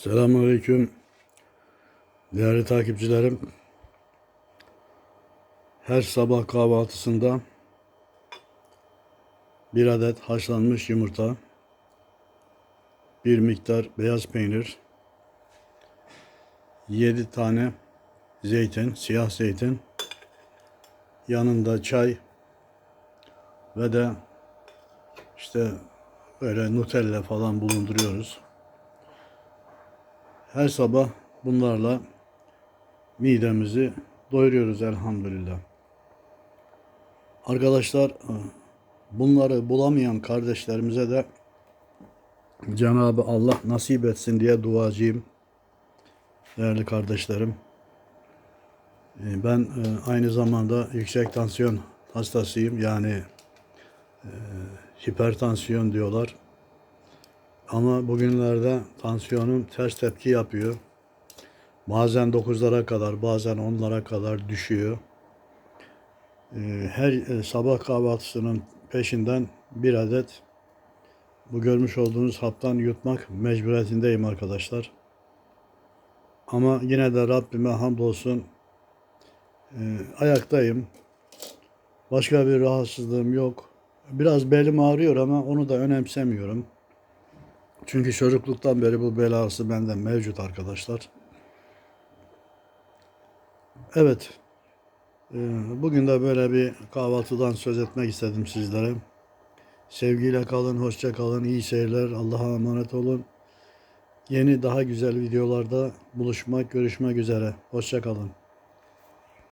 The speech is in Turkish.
Selamünaleyküm. Değerli takipçilerim. Her sabah kahvaltısında bir adet haşlanmış yumurta, bir miktar beyaz peynir, 7 tane zeytin, siyah zeytin, yanında çay ve de işte böyle Nutella falan bulunduruyoruz. Her sabah bunlarla midemizi doyuruyoruz elhamdülillah. Arkadaşlar bunları bulamayan kardeşlerimize de Cenab-ı Allah nasip etsin diye duacıyım. Değerli kardeşlerim. E, Ben e, aynı zamanda yüksek tansiyon hastasıyım. Yani e, hipertansiyon diyorlar. Ama bugünlerde tansiyonum ters tepki yapıyor. Bazen 9'lara kadar, bazen 10'lara kadar düşüyor. Ee, Her e, sabah kahvaltısının peşinden bir adet bu görmüş olduğunuz haptan yutmak mecburiyetindeyim arkadaşlar. Ama yine de Rabbime hamdolsun e, ayaktayım. Başka bir rahatsızlığım yok. Biraz belim ağrıyor ama onu da önemsemiyorum. Çünkü çocukluktan beri bu belası bende mevcut arkadaşlar. Evet. e, Bugün de böyle bir kahvaltıdan söz etmek istedim sizlere. Sevgiyle kalın, hoşça kalın, iyi seyirler, Allah'a emanet olun. Yeni daha güzel videolarda buluşmak, görüşmek üzere. Hoşça kalın.